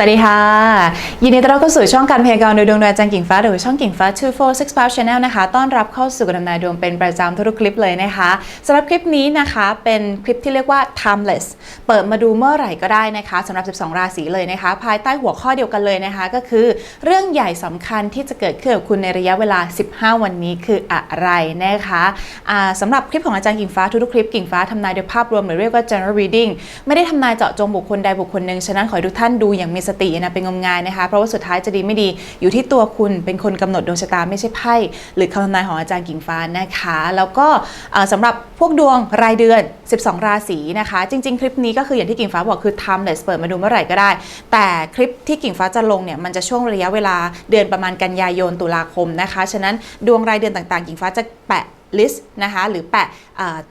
สวัสดีค่ะ ยินดีต้อนรับเข้าสู่ช่องการพยากรณ์โดยดวงดาวจันทร์กิ่งฟ้าหรือช่องกิ่งฟ้า 2465 Channel นะคะ ต้อนรับเข้าสู่การทำนายดวงเป็นประจำทุกคลิปเลยนะคะสำหรับคลิปนี้นะคะเป็นคลิปที่เรียกว่า timeless เปิดมาดูเมื่อไหร่ก็ได้นะคะสำหรับ 12 ราศีเลยนะคะ ภายใต้หัวข้อเดียวกันเลยนะคะ ก็คือ เรื่องใหญ่สำคัญที่จะเกิดขึ้นกับคุณในระยะเวลา 15 วันนี้คืออะไรนะคะสำหรับคลิปของอาจารย์กิ่งฟ้าทุกๆคลิปกิ่งฟ้าทำนายโดยภาพรวมหรือเรียกว่า general reading ไม่ได้ทำนายเจาะจงบุคคลใดบุคคลหนึ่งฉะนั้นขอให้ทุกท่านดูอย่างมีสตินะเป็นงมงายนะคะ เพราะว่าสุดท้ายจะดีไม่ดีอยู่ที่ตัวคุณเป็นคนกำหนดดวงชะตาไม่ใช่ไพ่หรือคำทำนายของอาจารย์กิ่งฟ้านะคะ แล้วก็อ่าสำหรับพวกดวงรายเดือน 12 ราศีนะคะ จริง ๆ คลิปนี้ก็คืออย่างที่กิ่งฟ้าบอกคือ timeless เปิดมาดูเมื่อไหร่ก็ได้ แต่คลิปที่กิ่งฟ้าจะลงเนี่ยมันจะช่วงระยะเวลาเดือนประมาณกันยายนตุลาคมนะคะ ฉะนั้นดวงรายเดือนต่างๆ กิ่งฟ้าจะแปะ list นะคะหรือแปะ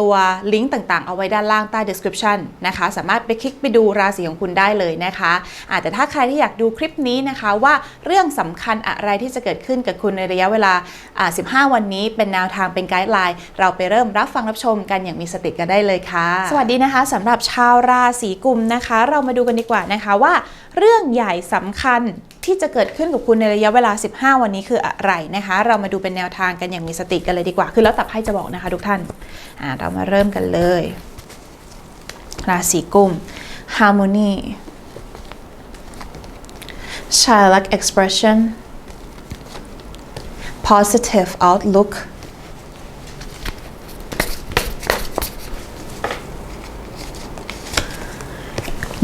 ตัวลิงก์ต่างๆ เอาไว้ด้านล่างใต้ description นะคะสามารถไปคลิกไปดูราศีของคุณได้เลยนะคะอาแต่ถ้าใครที่อยากดูคลิปนี้นะคะว่าเรื่องสำคัญอะไรที่จะเกิดขึ้นกับคุณในระยะเวลาอ่า15 วันนี้เป็นแนวทางเป็นไกด์ไลน์เราไปเริ่มรับฟังรับชมกันอย่างมีสติกันได้เลยค่ะ สวัสดีนะคะสำหรับชาวราศีกุมนะคะ เรามาดูกันดีกว่านะคะว่า เรื่องใหญ่สำคัญ ที่จะเกิดขึ้นกับคุณในระยะเวลา 15 วันนี้คืออะไรนะคะ เรามาดูเป็นแนวทางกันอย่างมีสติกันเลยดีกว่า คือแล้วแต่ไพ่จะบอกนะคะทุกท่านอ่าเรามาเริ่มกันเลย ราศีกุม harmony childlike expression positive outlook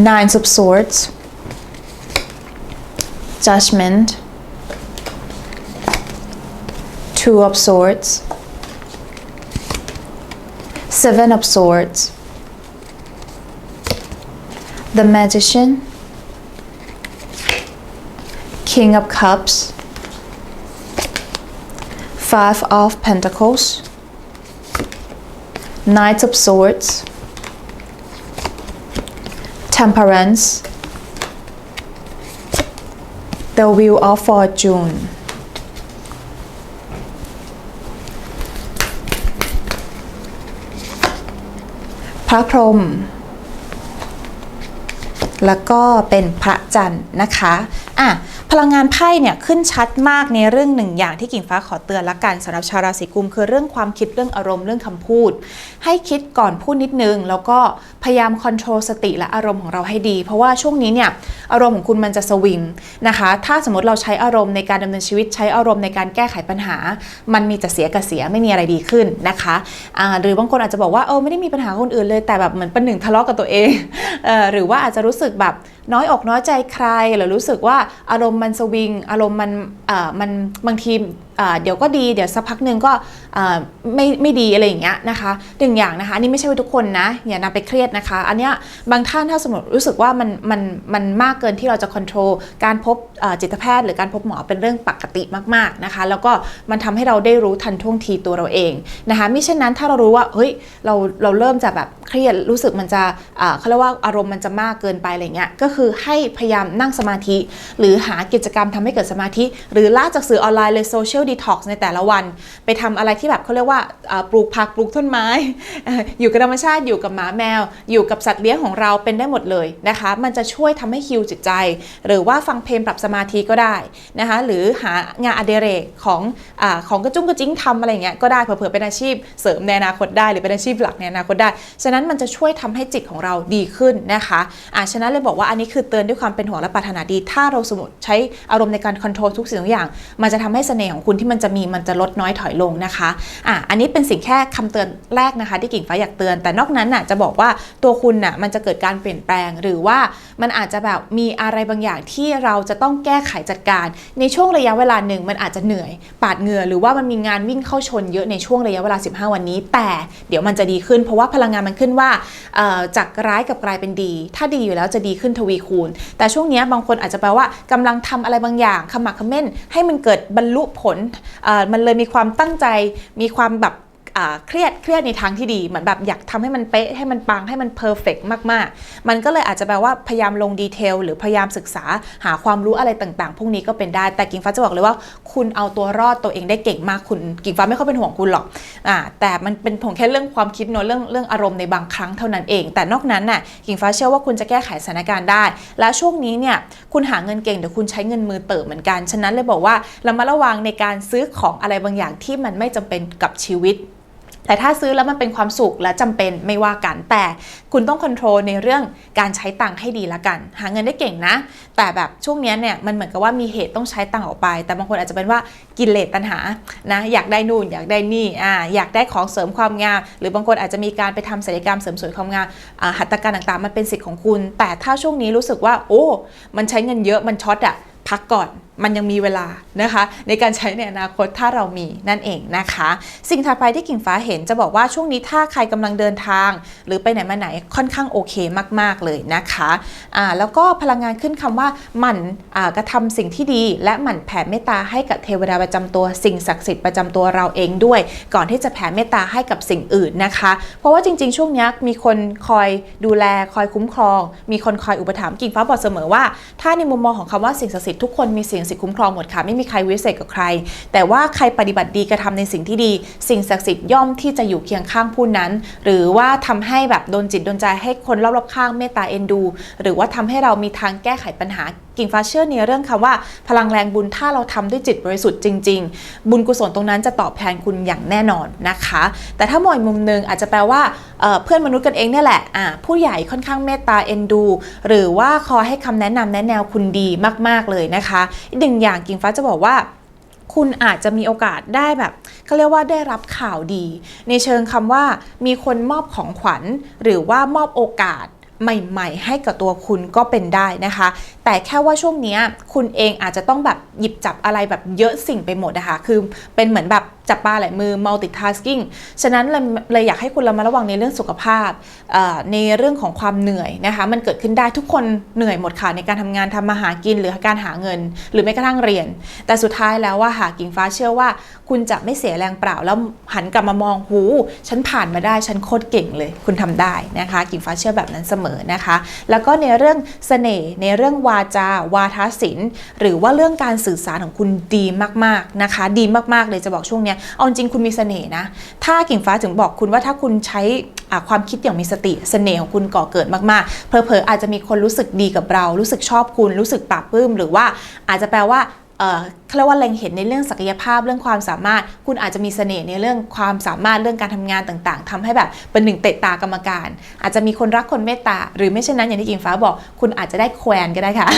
nine of swords judgment two of swords seven of swords. The magician king of cups five of pentacles knight of swords temperance the wheel of fortune พระพรหมแล้วก็เป็นพระจันทร์นะคะ อะพลังงานไพ่เนี่ยขึ้นชัดมากในเรื่องหนึ่งอย่างที่กิ่งฟ้าขอเตือนละกันสำหรับชาวราศีกุมคือเรื่องความคิดเรื่องอารมณ์เรื่องคำพูด ให้คิดก่อนพูดนิดนึง แล้วก็พยายามคอนโทรลสติและอารมณ์ของเราให้ดี เพราะว่าช่วงนี้เนี่ยอารมณ์ของคุณมันจะสวิงนะคะ ถ้าสมมติเราใช้อารมณ์ในการดำเนินชีวิตใช้อารมณ์ในการแก้ไขปัญหา มันมีแต่เสียกับเสียไม่มีอะไรดีขึ้นนะคะอ่าหรือบางคนอาจจะบอกว่าเออไม่ได้มีปัญหาคนอื่นเลยแต่แบบเหมือนเป็นหนึ่งทะเลาะกับตัวเองเออหรือว่าอาจจะรู้สึกแบบ น้อยอกน้อยใจใครหรือรู้สึกว่าอารมณ์มันสวิง อารมณ์มันเอ่อมันบางที เดี๋ยวก็ดีเดี๋ยวสักพักหนึ่งก็ไม่ไม่ดีอะไรอย่างเงี้ยนะคะหนึ่งอย่างนะคะอันนี้ไม่ใช่ว่าทุกคนนะอย่านำไปเครียดนะคะ อันเนี้ยบางท่านถ้าสมมติรู้สึกว่ามันมันมันมากเกินที่เราจะควบคุมการพบจิตแพทย์ หรือการพบหมอเป็นเรื่องปกติมากๆนะคะแล้วก็มันทำให้เราได้รู้ทันท่วงทีตัวเราเองนะคะมิเช่นนั้นถ้าเรารู้ว่าเฮ้ยเราเราเริ่มจะแบบเครียดรู้สึกมันจะเขาเรียกว่าอารมณ์มันจะมากเกินไปอะไรเงี้ยก็คือให้พยายามนั่งสมาธิ หรือหากิจกรรมทำให้เกิดสมาธิ หรือล่าจากสื่อออนไลน์เลยโซเชียลดีท็อกซ์ในแต่ละวัน ไปทำอะไรที่แบบเขาเรียกว่าปลูกผักปลูกต้นไม้ อยู่กับธรรมชาติอยู่กับหมาแมว อยู่กับสัตว์เลี้ยงของเราเป็นได้หมดเลยนะคะ มันจะช่วยทำให้ฮิวจิตใจ หรือว่าฟังเพลงปรับสมาธิก็ได้นะคะ หรือหางานอดิเรกของอของกระจุ้งกระจิ้งทำอะไรเงี้ยก็ได้เผื่อเป็นอาชีพเสริมในอนาคตได้หรือเป็นอาชีพหลักในอนาคตได้ ฉะนั้นมันจะช่วยทำให้จิตของเราดีขึ้นนะคะอ่าฉะนั้นเลยบอกว่าอันนี้คือเตือนด้วยความเป็นห่วงและปรารถนาดี ถ้าเราสมมติใช้อารมณ์ในการคอนโทรลทุกสิ่งทุกอย่าง มันจะทำให้เสน่ห์ของคุณที่มันจะมีมันจะลดน้อยถอยลงนะคะอะอันนี้เป็นสิ่งแค่คำเตือนแรกนะคะ ที่กิ่งฟ้าอยากเตือน แต่นอกนั้นน่ะจะบอกว่าตัวคุณน่ะมันจะเกิดการเปลี่ยนแปลง หรือว่ามันอาจจะแบบมีอะไรบางอย่างที่เราจะต้องแก้ไขจัดการ ในช่วงระยะเวลาหนึ่งมันอาจจะเหนื่อยปาดเหงื่อหรือว่ามันมีงานวิ่งเข้าชนเยอะในช่วงระยะเวลา 15 วันนี้ แต่เดี๋ยวมันจะดีขึ้น เพราะว่าพลังงานมันขึ้นว่าจากร้ายกับกลายเป็นดี ถ้าดีอยู่แล้วจะดีขึ้นทวีคูณ แต่ช่วงนี้บางคนอาจจะแปลว่ากำลังทำอะไรบางอย่างขมักขม้นให้มันเกิดบรรลุผลมันเลยมีความตั้งใจมีความแบบ เครียดเครียดในทางที่ดีเหมือนแบบอยากทำให้มันเป๊ะให้มันปังให้มันเพอร์เฟกมากๆ มันก็เลยอาจจะแปลว่าพยายามลงดีเทลหรือพยายามศึกษาหาความรู้อะไรต่างๆ พวกนี้ก็เป็นได้ แต่กิ่งฟ้าจะบอกเลยว่า คุณเอาตัวรอดตัวเองได้เก่งมากคุณกิ่งฟ้าไม่ค่อยเป็นห่วงคุณหรอกอ่าแต่มันเป็นผงแค่เรื่องความคิดเนอะเรื่องเรื่องอารมณ์ในบางครั้งเท่านั้นเอง แต่นอกนั้นน่ะกิ่งฟ้าเชื่อว่าคุณจะแก้ไขสถานการณ์ได้ และช่วงนี้เนี่ยคุณหาเงินเก่งเดี๋ยวคุณใช้เงินมือเติบเหมือนกันฉะนั้นเลยบอกว่าเรามาระวังในการซื้อของอะไรบางอย่างที่มันไม่จำเป็นกับชีวิต แต่ถ้าซื้อแล้วมันเป็นความสุขและจำเป็นไม่ว่ากัน แต่คุณต้องควบคุมในเรื่องการใช้ตังค์ให้ดีละกัน หาเงินได้เก่งนะ แต่แบบช่วงนี้เนี่ยมันเหมือนกับว่ามีเหตุต้องใช้ตังค์ออกไป แต่บางคนอาจจะเป็นว่ากินเลสตัณหานะอยากได้นู่นอยากได้นี่อ่าอยากได้ของเสริมความงาม หรือบางคนอาจจะมีการไปทำศัลยกรรมเสริมสวยความงามหัตถการต่างๆ มันเป็นสิทธิ์ของคุณ แต่ถ้าช่วงนี้รู้สึกว่า โอ้ มันใช้เงินเยอะมันช็อตอะพักก่อน มันยังมีเวลานะคะ ในการใช้ในอนาคตถ้าเรามีนั่นเองนะคะ สิ่งถัดไปที่กิ่งฟ้าเห็นจะบอกว่าช่วงนี้ถ้าใครกำลังเดินทาง หรือไปไหนมาไหนค่อนข้างโอเคมาก ๆเลยนะคะอ่าแล้วก็พลังงานขึ้นคำว่าหมั่นอ่ากระทำสิ่งที่ดี และหมั่นแผ่เมตตาให้กับเทวดาประจำตัว สิ่งศักดิ์สิทธิ์ประจำตัวเราเองด้วย ก่อนที่จะแผ่เมตตาให้กับสิ่งอื่นนะคะ เพราะว่าจริง ๆ ช่วงนี้มีคนคอยดูแลคอยคุ้มครอง มีคนคอยอุปถัมภ์กิ่งฟ้าบอกเสมอว่า ถ้าในมุมมองของคำว่าสิ่งศักดิ์สิทธิ์ทุกคนมีสิ่งสิทธิคุ้มครองหมดค่ะ ไม่มีใครวิเศษกับใคร แต่ว่าใครปฏิบัติดีกระทำในสิ่งที่ดี สิ่งศักดิ์สิทธิ์ย่อมที่จะอยู่เคียงข้างผู้นั้น หรือว่าทำให้แบบโดนจิตโดนใจให้คนรอบๆข้างเมตตาเอ็นดู หรือว่าทำให้เรามีทางแก้ไขปัญหา กิ่งฟ้าเชื่อในเรื่องคำว่า พลังแรงบุญถ้าเราทำด้วยจิตบริสุทธิ์จริง ๆ บุญกุศลตรงนั้นจะตอบแทนคุณอย่างแน่นอนนะคะ แต่ถ้ามองมุมหนึงอาจจะแปลว่าเเพื่อนมนุษย์กันเองเนี่ยแหละผู้ใหญ่ค่อนข้างเมตตาเอ็นดู หรือว่าคอยให้คำแนะนำแนะแนวคุณดีมากๆเลยนะคะอีกหนึ่งอย่างกิ่งฟ้าจะบอกว่าคุณอาจจะมีโอกาสได้แบบเขาเรียกว่าได้รับข่าวดี ในเชิงคำว่ามีคนมอบของขวัญ หรือว่ามอบโอกาส ใหม่ ๆ ให้กับตัวคุณก็เป็นได้นะคะ แต่แค่ว่าช่วงนี้คุณเองอาจจะต้องแบบหยิบจับอะไรแบบเยอะสิ่งไปหมดนะคะคือเป็นเหมือนแบบ จับปลาหลายมือ multitasking ฉะนั้นเลยเลยอยากให้คุณระมัดระวังในเรื่องสุขภาพ ในเรื่องของความเหนื่อยนะคะ มันเกิดขึ้นได้ทุกคนเหนื่อยหมดค่ะในการทำงานทำมาหากินหรือการหาเงิน หรือแม้กระทั่งเรียน แต่สุดท้ายแล้วว่าหากิ่งฟ้าเชื่อว่า คุณจะไม่เสียแรงเปล่า แล้วหันกลับมามองหู ฉันผ่านมาได้ฉันโคตรเก่งเลย คุณทำได้นะคะ กิ่งฟ้าเชื่อแบบนั้นเสมอนะคะ แล้วก็ในเรื่องเสน่ห์ในเรื่องวาจา วาทศิลป์หรือว่าเรื่องการสื่อสารของคุณดีมากๆนะคะ ดีมากๆเลยจะบอกช่วงเนี้ยเอาจริงคุณมีเสน่ห์นะ ถ้ากิ่งฟ้าถึงบอกคุณว่าถ้าคุณใช้ความคิดอย่างมีสติเสน่ห์ของคุณก่อเกิดมากๆ เพอเพออาจจะมีคนรู้สึกดีกับเรา รู้สึกชอบคุณ รู้สึกปลาบปลื้ม หรือว่าอาจจะแปลว่า เขาเรียกว่าเล็งเห็นในเรื่องศักยภาพเรื่องความสามารถ คุณอาจจะมีเสน่ห์ในเรื่องความสามารถเรื่องการทำงานต่างๆทำให้แบบเป็นหนึ่งเตะตากรรมการ อาจจะมีคนรักคนเมตตา หรือไม่เช่นนั้นอย่างที่กิงฟ้าบอก คุณอาจจะได้แควนก็ได้ค่ะ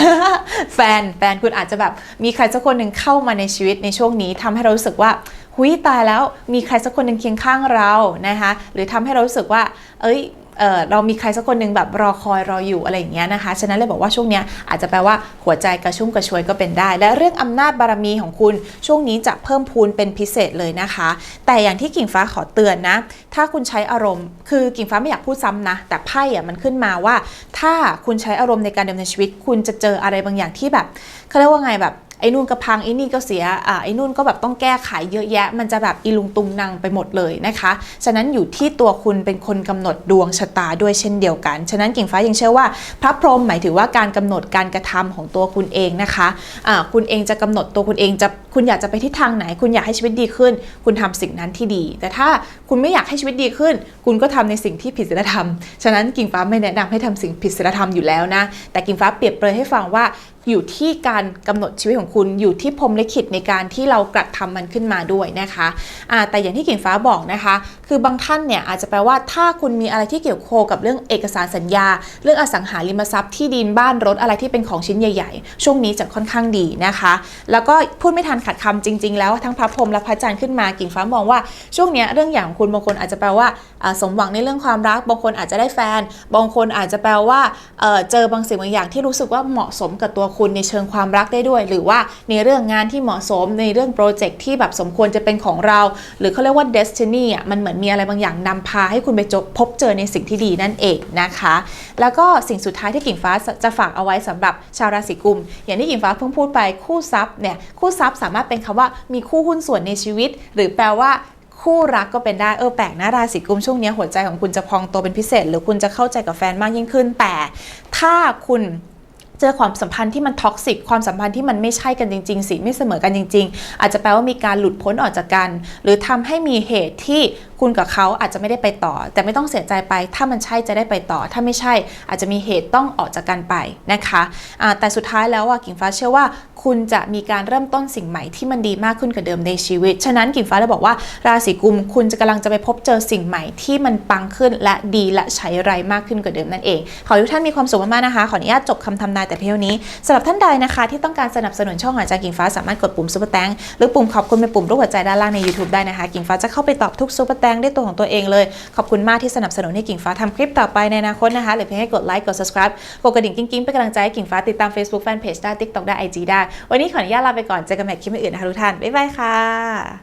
แฟนแฟนคุณอาจจะแบบมีใครสักคนหนึ่งเข้ามาในชีวิตในช่วงนี้ทำให้เรารู้สึกว่าหุยตายแล้วมีใครสักคนหนึ่งเคียงข้างเรานะคะหรือทำให้เรารู้สึกว่า เอ้ย เออเรามีใครสักคนหนึ่งแบบรอคอยรออยู่อะไรอย่างเงี้ยนะคะ ฉะนั้นเลยบอกว่าช่วงเนี้ยอาจจะแปลว่าหัวใจกระชุ่มกระชวยก็เป็นได้ และเรื่องอำนาจบารมีของคุณช่วงนี้จะเพิ่มพูนเป็นพิเศษเลยนะคะ แต่อย่างที่กิ่งฟ้าขอเตือนนะ ถ้าคุณใช้อารมณ์ คือกิ่งฟ้าไม่อยากพูดซ้ำนะ แต่ไพ่อะมันขึ้นมาว่า ถ้าคุณใช้อารมณ์ในการดำเนินชีวิต คุณจะเจออะไรบางอย่างที่แบบเขาเรียกว่าไงแบบ ไอ้นู่นก็พังไอ้นี่ก็เสียอ่าไอ้นู่นก็แบบต้องแก้ไขเยอะแยะ มันจะแบบอีลุงตุงนังไปหมดเลยนะคะ ฉะนั้นอยู่ที่ตัวคุณเป็นคนกำหนดดวงชะตาด้วยเช่นเดียวกัน ฉะนั้นกิ่งฟ้ายังเชื่อว่า พระพรหมหมายถึงว่าการกำหนดการกระทำของตัวคุณเองนะคะอ่าคุณเองจะกำหนดตัวคุณเองจะคุณอยากจะไปทิศทางไหน คุณอยากให้ชีวิตดีขึ้น คุณทำสิ่งนั้นที่ดี แต่ถ้าคุณไม่อยากให้ชีวิตดีขึ้น คุณก็ทำในสิ่งที่ผิดศีลธรรม ฉะนั้นกิ่งฟ้าไม่แนะนำให้ทำสิ่งผิดศีลธรรมอยู่แล้วนะ แต่กิ่งฟ้าเปรียบเปรยให้ฟังว่าอยู่ที่การกำหนดชีวิตของคุณอยู่ที่พรมลิขิตในการที่เรากระทำมันขึ้นมาด้วยนะคะอ่าแต่อย่างที่กิ่งฟ้าบอกนะคะ คือบางท่านเนี่ยอาจจะแปลว่าถ้าคุณมีอะไรที่เกี่ยวโคกับเรื่องเอกสารสัญญา เรื่องอสังหาริมทรัพย์ที่ดินบ้านรถอะไรที่เป็นของชิ้นใหญ่ ๆ ช่วงนี้จะค่อนข้างดีนะคะ แล้วก็พูดไม่ทันขัดคำจริง ๆ แล้วทั้งพระพรหมและพระจันทร์ขึ้นมากิ่งฟ้ามองว่าช่วงนี้เรื่องอย่างของคุณบางคนอาจจะแปลว่า สมหวังในเรื่องความรัก บางคนอาจจะได้แฟน บางคนอาจจะแปลว่าเเจอบางสิ่งบางอย่างที่รู้สึกว่าเหมาะสมกับตัวคุณในเชิงความรักได้ด้วย หรือว่าในเรื่องงานที่เหมาะสมในเรื่องโปรเจกต์ที่แบบสมควรจะเป็นของเรา หรือเขาเรียกว่า destiny อะมันเหมือนมีอะไรบางอย่างนำพาให้คุณไปจบพบเจอในสิ่งที่ดีนั่นเองนะคะ แล้วก็สิ่งสุดท้ายที่กิ่งฟ้าจะฝากเอาไว้สำหรับชาวราศีกุม อย่างที่กิ่งฟ้าเพิ่งพูดไปคู่ทรัพย์เนี่ยคู่ทรัพย์สามารถเป็นคำว่ามีคู่หุ้นส่วนในชีวิต หรือแปลว่า คู่รักก็เป็นได้เออแปลกนะราศีกุมช่วงนี้หัวใจของคุณจะพองโตเป็นพิเศษ หรือคุณจะเข้าใจกับแฟนมากยิ่งขึ้น แต่ถ้าคุณเจอความสัมพันธ์ที่มันท็อกซิกความสัมพันธ์ที่มันไม่ใช่กันจริง ๆสิไม่เสมอกันจริง ๆ อาจจะแปลว่ามีการหลุดพ้นออกจากกัน หรือทำให้มีเหตุที่ คุณกับเขาอาจจะไม่ได้ไปต่อ แต่ไม่ต้องเสียใจไป ถ้ามันใช่จะได้ไปต่อ ถ้าไม่ใช่อาจจะมีเหตุต้องออกจากกันไปนะคะอ่าแต่สุดท้ายแล้วอะกิ่งฟ้าเชื่อว่า คุณจะมีการเริ่มต้นสิ่งใหม่ที่มันดีมากขึ้นกว่าเดิมในชีวิต ฉะนั้นกิ่งฟ้าเลยบอกว่าราศีกุมคุณจะกำลังจะไปพบเจอสิ่งใหม่ที่มันปังขึ้นและดีและใช้ไรมากขึ้นกว่าเดิมนั่นเอง ขอให้ทุกท่านมีความสุขมากๆนะคะ ขออนุญาตจบคำทำนายแต่เพียงนี้สำหรับท่านใดนะคะที่ต้องการสนับสนุนช่องหอาจารย์กิ่งฟ้าสามารถกดปุ่มซุปเปอร์แตงหรือปุ่มขอบคุณเป็นปุ่มรูปหัวใจด้านล่างใน YouTube ได้นะคะ กิ่งฟ้าจะเข้าไปตอบทุกซุปเปอร์แตงด้วยตัวของตัวเองเลย ขอบคุณมากที่สนับสนุนให้กิ่งฟ้าทำคลิปต่อไปในอนาคตนะคะ หรือเพียงให้กดไลค์กด subscribe กดกระดิ่งกิ้งๆเป็นกำลังใจให้กิ่งฟ้าติดตาม Facebook Fanpage ได้ TikTok ได้ IG ได้ วันนี้ขออนุญาตลาไปก่อนเจอกันใหม่คลิปอื่นนะคะทุกท่านบ๊ายบายค่ะ